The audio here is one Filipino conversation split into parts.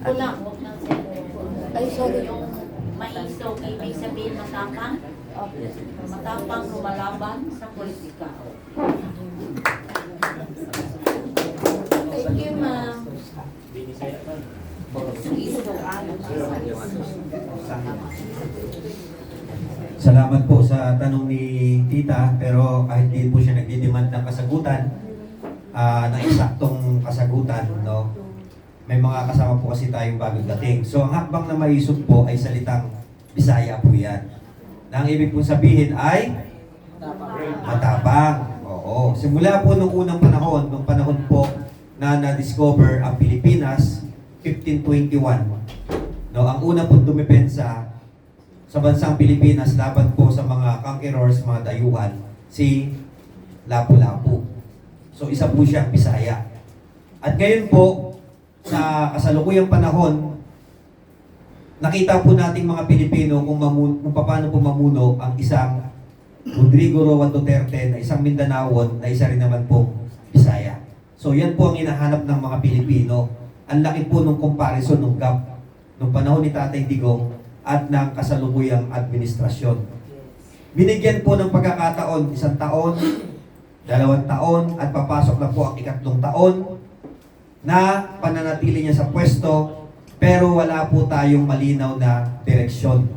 po lang, huwag nang cellphone. Ay, sorry. Yung maisog, ibig sabihin matapang. Matapang lumalaban sa politika. Thank you, ma'am. Salamat po sa tanong ni Tita, pero kahit di po siya nagdidemand ng kasagutan, ah ng eksaktong kasagutan, no? May mga kasama po kasi tayong bagong dating. So, ang hakbang na maisog po ay salitang Bisaya po yan. Na ang ibig pong sabihin ay matapang. Oo. Simula po nung unang panahon, nung panahon po na na-discover ang Pilipinas, 1521. No, ang una pong dumepensa sa bansang Pilipinas laban po sa mga conquerors, mga dayuhan, si Lapu-Lapu. So isa po siyang Bisaya. At ngayon po, sa kasalukuyang panahon, nakita po nating mga Pilipino kung, mamu- kung paano po mamuno ang isang Rodrigo Roa Duterte na isang Mindanawon na isa rin naman po Bisaya. So yan po ang hinahanap ng mga Pilipino. Ang laki po ng comparison ng gap nung panahon ni Tatay Digong at ng kasalukuyang administrasyon. Binigyan po ng pagkakataon isang taon, dalawang taon, at papasok na po ang ikatlong taon na pananatili niya sa pwesto pero wala po tayong malinaw na direksyon.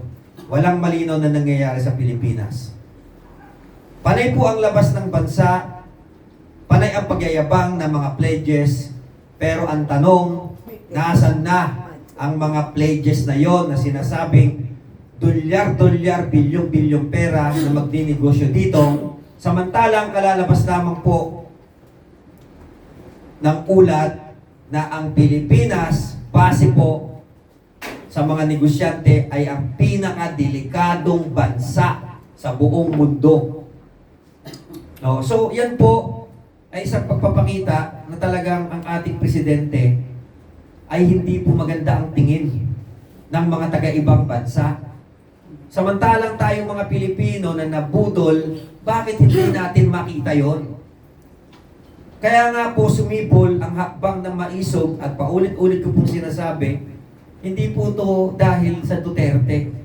Walang malinaw na nangyayari sa Pilipinas. Panay po ang labas ng bansa, panay ang pagyayabang ng mga pledges, pero ang tanong, nasan na ang mga pledges na yon na sinasabing dolyar-dolyar, bilyong-bilyong pera na magdinegosyo dito, samantalang kalalabas lamang po ng ulat na ang Pilipinas, base po sa mga negosyante, ay ang pinakadelikadong bansa sa buong mundo. No, so yan po ay isang pagpapakita na talagang ang ating presidente ay hindi po maganda ang tingin ng mga taga-ibang bansa. Samantalang tayong mga Pilipino na nabudol, bakit hindi natin makita yon? Kaya nga po sumipol ang hakbang ng maisog at paulit-ulit ko pong sinasabi, hindi po to dahil sa Duterte.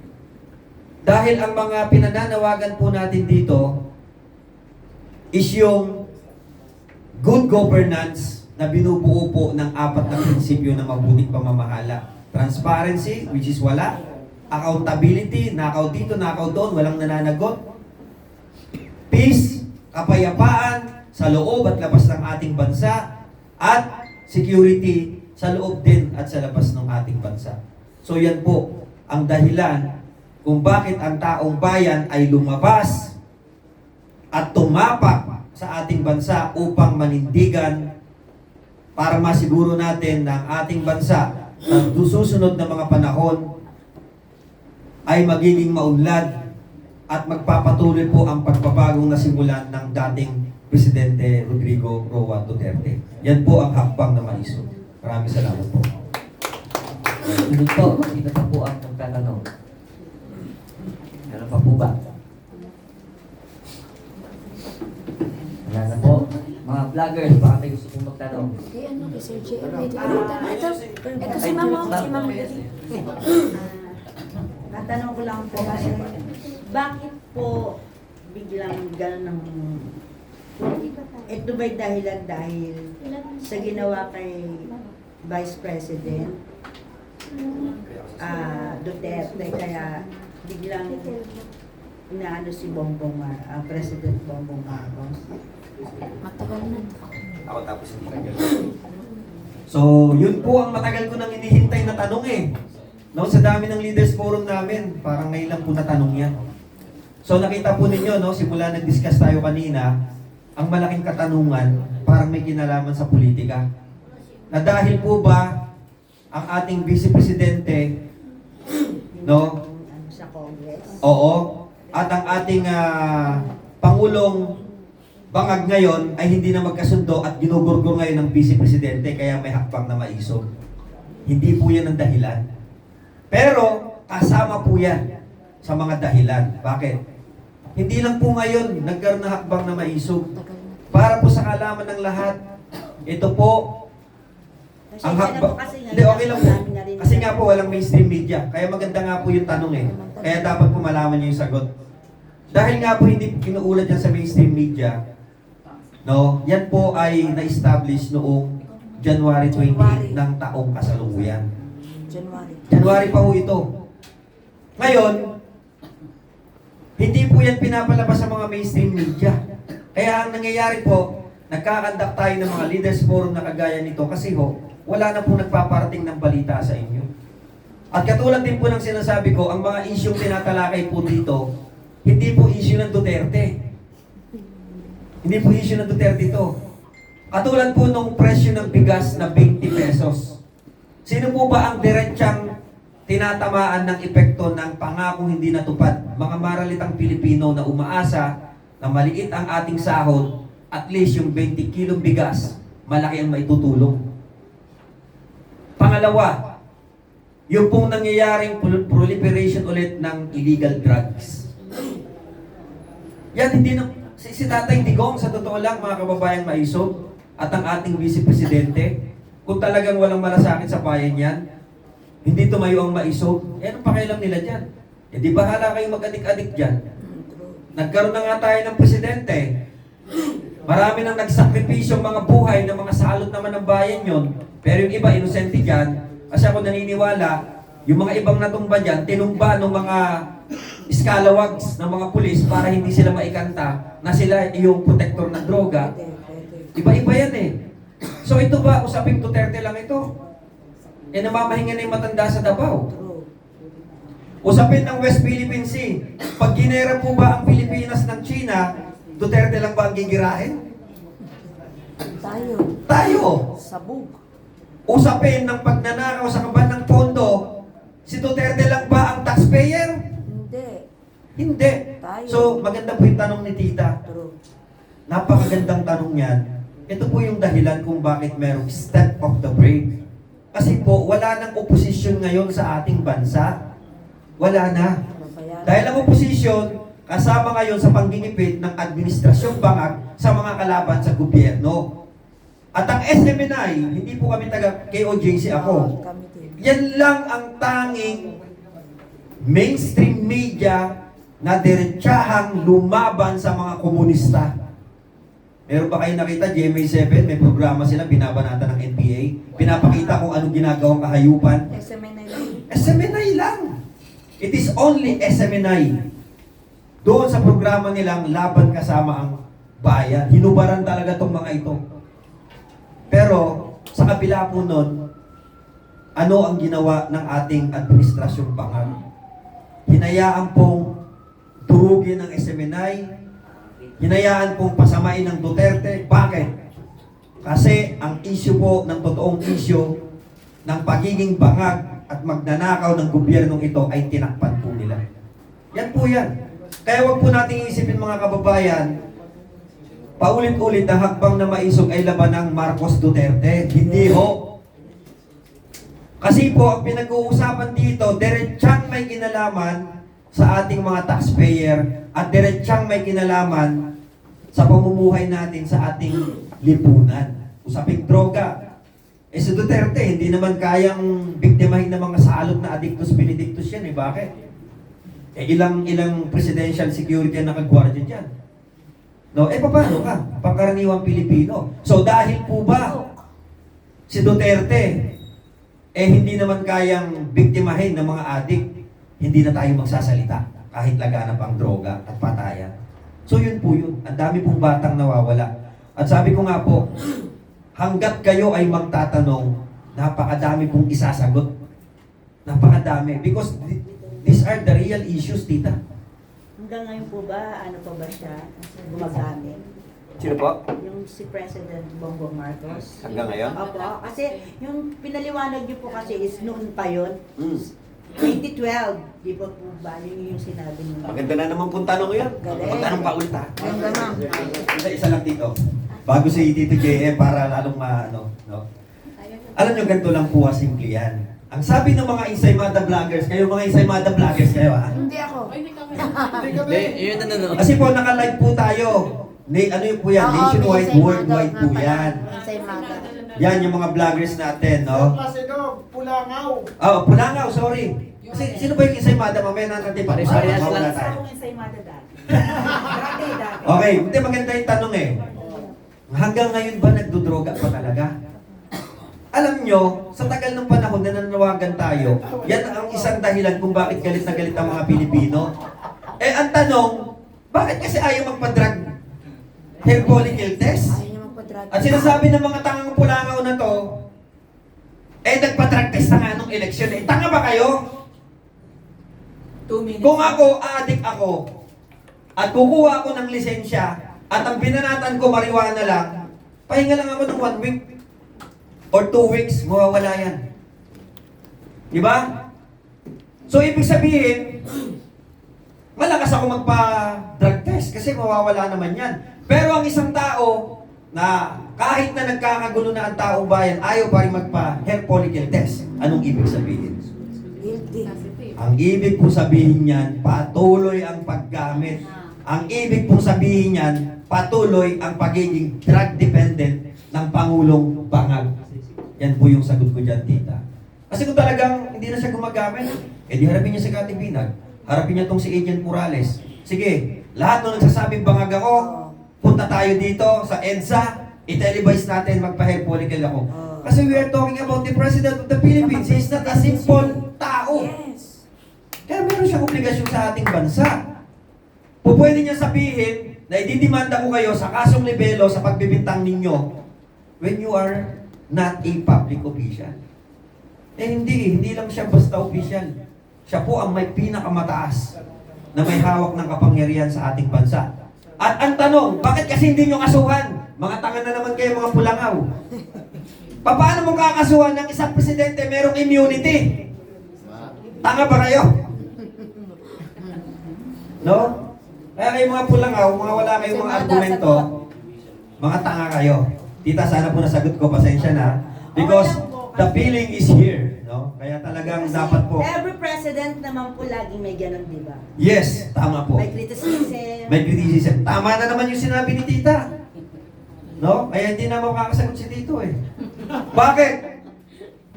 Dahil ang mga pinananawagan po natin dito is yung good governance na binubuo po ng apat na prinsipyo ng mabuting pamamahala. Transparency, which is wala. Accountability, nakaw dito, nakaw doon, walang nananagot. Peace, kapayapaan sa loob at labas ng ating bansa. At security sa loob din at sa labas ng ating bansa. So yan po ang dahilan kung bakit ang taong bayan ay lumabas at tumapak sa ating bansa upang manindigan para masiguro natin na ang ating bansa sa susunod na mga panahon ay magiging maunlad at magpapatuloy po ang pagbabagong nasimulan ng dating Presidente Rodrigo Roa Duterte. Yan po ang hakbang na maiso. Maraming salamat po. Sunod po, sino pa po ang magtatanong? Meron pa po ba? Wala na po. Mga vloggers, baka may gusto pong magtanong. Kay ano, kay Sir may tinatawag. Ito, ito si Mama, si Mama. Tatanong ko lang po kasi, bakit po biglang gano'n ng... Ito ba'y dahilan dahil sa ginawa kay Vice President ah Duterte kaya biglang inaano si Bongbong Mar, ah, President Bongbong Marcos. Matagal na. Ako tapos hindi na So, yun po ang matagal ko nang inihintay na tanong eh. No, sa dami ng leaders forum namin, parang ngayon lang po natanong yan. So nakita po ninyo, no, simula nag-discuss tayo kanina, ang malaking katanungan, parang may kinalaman sa politika. Na dahil po ba ang ating Vice Presidente, no, sa Congress. Oo. At ang ating ah, Pangulong bangag ngayon ay hindi na magkasundo at ginugurgo ngayon ng Vice Presidente kaya may hakbang na maisog. Hindi po yan ang dahilan. Pero kasama po yan sa mga dahilan. Bakit? Hindi lang po ngayon nagkaroon ng hakbang na maisog. Para po sa kalaman ng lahat, ito po Kasi Ang na hakba, po kasi ngayon, hindi, okay lang po. Kasi nga po, walang mainstream media. Kaya maganda nga po yung tanong eh. Kaya dapat po malaman niyo yung sagot. Dahil nga po hindi kinuulat yan sa mainstream media, no, yan po ay na-establish noong January 28 ng taong kasalukuyan. January. January pa po ito. Ngayon, hindi po yan pinapalabas sa mga mainstream media. Kaya ang nangyayari po, nagkakandak tayo ng mga leaders forum na kagaya nito kasi ho, wala na po nagpaparating ng balita sa inyo. At katulad din po ng sinasabi ko, ang mga isyong tinatalakay po dito, hindi po issue ng Duterte. Hindi po issue ng Duterte ito. Katulad po nung presyo ng bigas na 20 pesos. Sino po ba ang diretsang tinatamaan ng epekto ng pangakong hindi natupad? Mga maralitang Pilipino na umaasa na maliit ang ating sahod, at least yung 20 kilong bigas, malaki ang maitutulong. Pangalawa, yung pong nangyayaring prol- proliferation ulit ng illegal drugs. Yan, hindi na, si, si Tatay Digong, sa totoo lang, mga kababayang maisog, at ang ating vice presidente, kung talagang walang malasakit sa bayan yan, hindi tumayo ang maisog, eh, anong pakialam nila dyan? Eh, di bahala kayong mag-adik-adik dyan. Nagkaroon na nga tayo ng presidente. Marami nang nagsakripisyo mga buhay ng mga salot naman ng bayan yon. Pero yung iba, inosente dyan. Kasi ako naniniwala, yung mga ibang natumba dyan, tinumba ng mga scalawags ng mga pulis para hindi sila maikanta na sila yung protector ng droga. Iba-iba yan eh. So ito ba, usaping Duterte lang ito? Eh namamahinga na yung matanda sa Davao. Usapin ng West Philippine Sea. Pag ginera po ba ang Pilipinas ng China, Duterte lang ba ang gigirahin? Tayo. Tayo! Sabog. Usapin ng pagnanakaw sa kaban ng pondo, si Duterte lang ba ang taxpayer? Hindi. Hindi. Tayo. So, maganda po yung tanong ni Tita. True. Napakagandang tanong yan. Ito po yung dahilan kung bakit merong step of the brave. Kasi po, wala nang oposisyon ngayon sa ating bansa. Wala na. Dahil ang oposisyon, kasama ngayon sa panggingipit ng administrasyong bangag sa mga kalaban sa gobyerno. At ang SMNI, hindi po kami taga KOJC ako. Din. Yan lang ang tanging mainstream media na diretsahang lumaban sa mga komunista. Meron ba kayo nakita, GMA7, may programa sila, binabanata ng NPA. Pinapakita kung anong ginagawang kahayupan. SMNI lang. SMNI lang. It is only SMNI. Doon sa programa nilang laban kasama ang bayan. Hinubaran talaga tong mga ito. Pero sa kabila po nun, ano ang ginawa ng ating administrasyong bangag? Hinayaan pong durugin ng SMNI, hinayaan pong pasamain ng Duterte. Bakit? Kasi ang issue po ng totoong issue ng pagiging bangag at magnanakaw ng gobyernong ito ay tinakpan po nila. Yan po yan. Kaya wag po nating isipin mga kababayan, paulit-ulit ang hakbang na maisog ay laban ng Marcos Duterte. Hindi ho. Kasi po, ang pinag-uusapan dito, diretsang may kinalaman sa ating mga taxpayer at diretsang may kinalaman sa pamumuhay natin sa ating lipunan. Usaping droga. Eh si Duterte, hindi naman kayang biktimahin ng mga salot na addictus benedictus yan eh. Bakit? Eh ilang ilang presidential security ang nakagwardya dyan. No, eh paano ka? Pangkaraniwang Pilipino. So dahil po ba si Duterte eh hindi naman kayang biktimahin ng mga adik, hindi na tayo magsasalita kahit laganap ang droga at patayan. So yun po yun. Ang dami pong batang nawawala. At sabi ko nga po, hanggat kayo ay magtatanong, napakadami pong isasagot. Napakadami. Because th- these are the real issues, tita. Hanggang ngayon po ba, ano pa ba siya gumagamit? Sino po? Yung si President Bongbong Marcos? Hanggang ngayon? Opo, kasi yung pinaliwanag niyo po kasi is noon pa yun. Mm. 2012, di ba po ba? Yun yung sinabi niyo. Maganda na naman pong tanong yun. Galing. Magtanong pa ulit ha. Ganda na. Isa, isa lang dito. Bago si Tito JM para lalong maano, no? Alam nyo, ganito lang po simple yan. Ang sabi ng mga Insaymada vloggers, kayo mga Insaymada vloggers kayo ha? Hindi ako. Hindi, yun na no. Kasi po naka-live po tayo. Ni, ano yun po yan? Nationwide, worldwide po yan. Yan yung mga vloggers natin, no? Placido, Pulangaw. Oh, Pulangaw, sorry. Kasi sino ba yung ensaymada? Mamaya na natin pa. Pare-parehas Mawala lang. tayo. Akong ensaymada dati. Dati, dati. Okay, hindi maganda yung tanong eh. Hanggang ngayon ba nagdudroga pa talaga? Alam nyo, sa tagal ng panahon na nanawagan tayo, yan ang isang dahilan kung bakit galit na galit ang mga Pilipino. Eh, ang tanong, bakit kasi ayaw magpa-drug hair follicle test? At sinasabi ng mga tangang pulangaw na to, eh, nagpa-drug test na nga nung eleksyon eh. Tanga ba kayo? Two minutes. Kung ako, adik ako, at kukuha ako ng lisensya, at ang binanatan ko marijuana lang, pahinga lang ako ng one week or two weeks, mawawala yan. Di ba? So, ibig sabihin, malakas ako magpa-drug test kasi mawawala naman yan. Pero ang isang tao na kahit na nagkakagulo na ang taong bayan, ayaw pa rin magpa-hair follicle test. Anong ibig sabihin? Guilty. Ang ibig po sabihin niyan, patuloy ang paggamit. Ang ibig pong sabihin niyan, patuloy ang pagiging drug dependent ng Pangulong Bangag. Yan po yung sagot ko dyan, tita. Kasi kung talagang hindi na siya gumagamit, eh di harapin niya si Kati Binag. Harapin niya tong si Agent Morales. Sige, lahat ng nagsasabing bangag ako, punta tayo dito sa EDSA, i-televise natin, magpa-hair follicle ako. Kasi we are talking about the President of the Philippines. He's not a simple tao. Yes. Kaya meron siyang obligasyon sa ating bansa. Po pwede niya sabihin na ididimanda ko kayo sa kasong libelo sa pagbibintang ninyo when you are not a public official. Eh hindi, hindi lang siya basta official. Siya po ang may pinakamataas na may hawak ng kapangyarihan sa ating bansa. At ang tanong, bakit kasi hindi nyo kasuhan? Mga tanga na naman kayo mga pulangaw. Paano mo kakasuhan ng isang presidente merong immunity? Tanga ba kayo? No? Kaya kayo mga pulangaw, mga wala kayong mga argumento, mga tanga kayo. Tita, sana po nasagot ko, pasensya na. Because the feeling is here. No? Kaya talagang dapat po. Every president naman po laging may ganun, di ba? Yes, tama po. May criticism. May criticism. Tama na naman yung sinabi ni Tita. No? Kaya hindi na makakasagot si Tito eh. Bakit?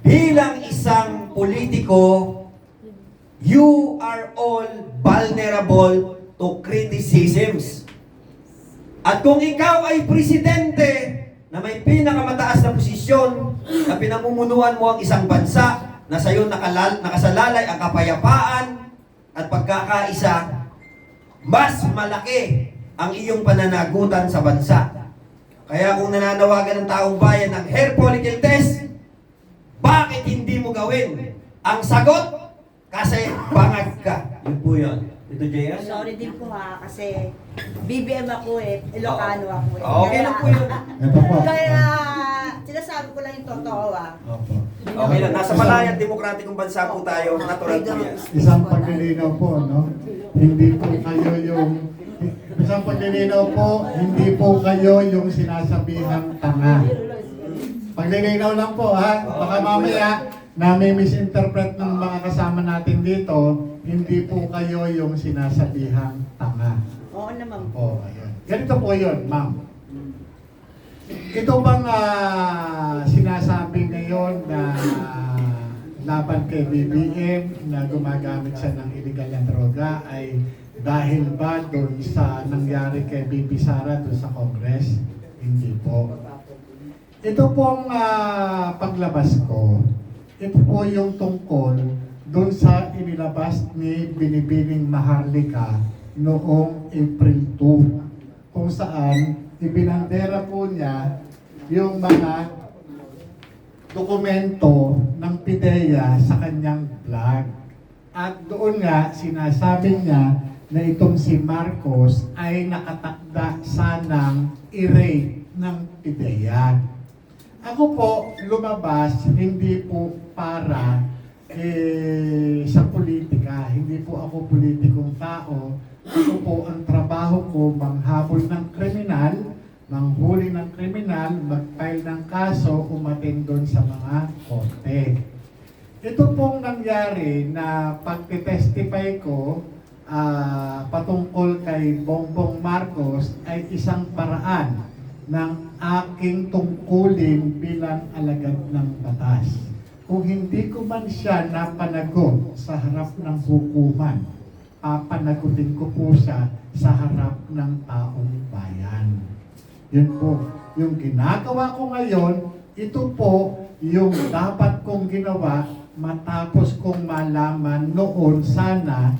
Bilang isang politiko, you are all vulnerable to criticisms. At kung ikaw ay presidente na may pinakamataas na posisyon na pinamumunuan mo ang isang bansa na sa iyo nakalal, nakasalalay ang kapayapaan at pagkakaisa, mas malaki ang iyong pananagutan sa bansa. Kaya kung nananawagan ng taong bayan ng hair follicle test, bakit hindi mo gawin? Ang sagot, kasi bangag ka. Yun po yun. Ito, JS? Sorry din po ha, kasi BBM ako eh, Ilocano ako eh. Okay lang po yun. Ito po. Kaya, sinasabi ko lang yung totoo ah. Opo. Okay lang. Nasa malayang demokratikong bansa po tayo. Natural po yan. Isang paglilinaw po, no? Hindi po kayo yung... Isang paglilinaw po, hindi po kayo yung sinasabihang tanga. Paglilinaw lang po, ha? Baka mamaya, na may misinterpret ng mga kasama natin dito, hindi po kayo yung sinasabihang tanga. Oo naman po. Oh, ayun. Ganito po yun, ma'am. Ito bang ah, sinasabi ngayon na laban kay BBM na gumagamit siya ng illegal na droga ay dahil ba doon sa nangyari kay BP Sara doon sa Congress? Hindi po. Ito pong ah, paglabas ko, ito po yung tungkol doon sa inilabas ni Binibining Maharlika noong April 2 kung saan ibinandera po niya yung mga dokumento ng PIDEA sa kanyang vlog. At doon nga sinasabi niya na itong si Marcos ay nakatakda sanang i-rape ng PIDEA. Ako po lumabas hindi po para eh, sa politika. Hindi po ako politikong tao. Ako po ang trabaho ko manghabol ng kriminal, manghuli ng kriminal, mag-file ng kaso, umatin doon sa mga korte. Ito pong nangyari na pagtitestify ko ah, patungkol kay Bongbong Marcos ay isang paraan ng aking tungkulin bilang alagad ng batas. Kung hindi ko man siya napanagot sa harap ng hukuman, papanagutin ko po siya sa harap ng taong bayan. Yun po, yung ginagawa ko ngayon, ito po yung dapat kong ginawa matapos kong malaman noon sana